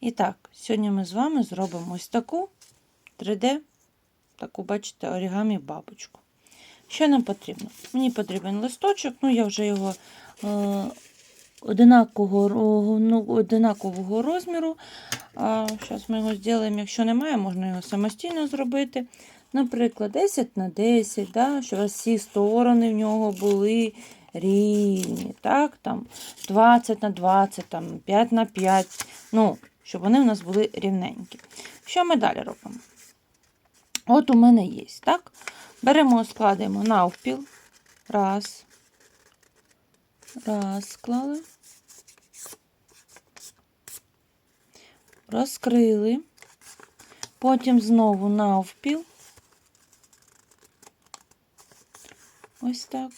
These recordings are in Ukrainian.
І так, сьогодні ми з вами зробимо ось таку 3D, таку, бачите, орігамі бабочку. Що нам потрібно? Мені потрібен листочок, ну я вже його е, одинакового, ну, одинакового розміру. Зараз ми його зробимо. Якщо немає, можна його самостійно зробити. Наприклад, 10 на 10, да, щоб всі сторони в нього були рівні. Так, там 20 на 20, там 5 на 5. Ну, щоб вони у нас були рівненькі. Що ми далі робимо? От у мене є, так? Беремо, складаємо навпіл. Раз. Раз, склали. Розкрили. Потім знову навпіл. Ось так.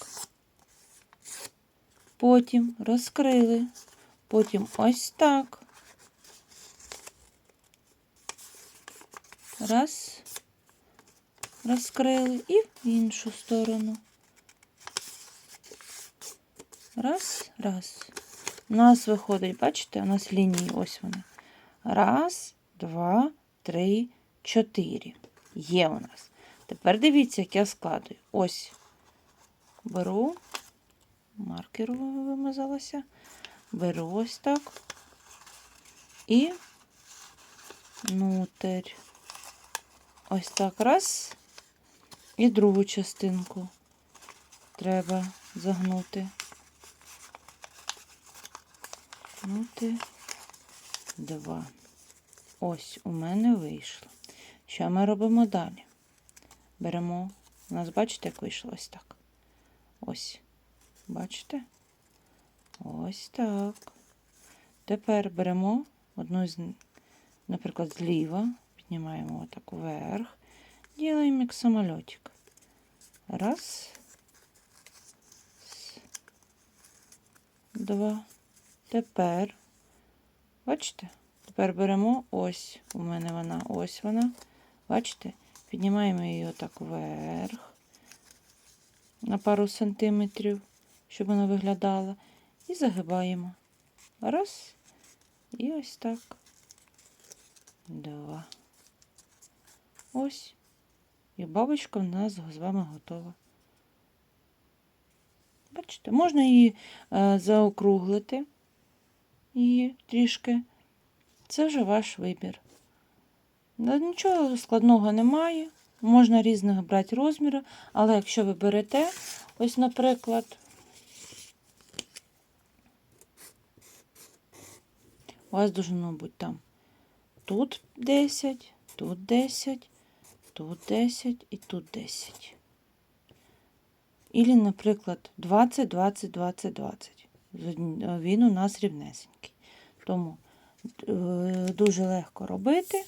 Потім розкрили. Потім ось так. Раз. Розкрили і в іншу сторону. Раз, раз. У нас виходить, бачите, у нас лінії, ось вони. Раз, два, три, чотири. Є у нас. Тепер дивіться, як я складую. Ось. Беру, маркеру вимазалася. Беру ось так. І внутрь. Ось так раз. І другу частинку треба загнути. Гнути два. Ось у мене вийшло. Що ми робимо далі? Беремо, у нас, бачите, як вийшло ось так. Ось. Бачите? Ось так. Тепер беремо одну з, наприклад, зліва, піднімаємо отак вверх, ділаємо як самольотик. Раз. Два. Тепер, бачите? Тепер беремо ось, у мене вона, ось вона. Бачите? Піднімаємо її отак вверх на пару сантиметрів, щоб вона виглядала. І загибаємо. Раз. І ось так. Два. Ось. І бабочка в нас з вами готова. Бачите, можна її е, заокруглити її трішки. Це вже ваш вибір. Да, Нічого складного немає. Можна різних брати розміри, але якщо ви берете, ось, наприклад, у вас должно бути там тут 10, тут 10, тут 10 і тут 10. Ілі, наприклад, 20, 20, 20, 20. Він у нас рівнесенький. Тому е, дуже легко робити.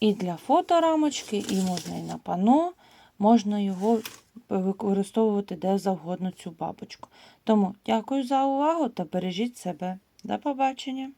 І для фоторамочки, і можна і на пано, можна його використовувати де завгодно цю бабочку. Тому дякую за увагу та бережіть себе. До побачення!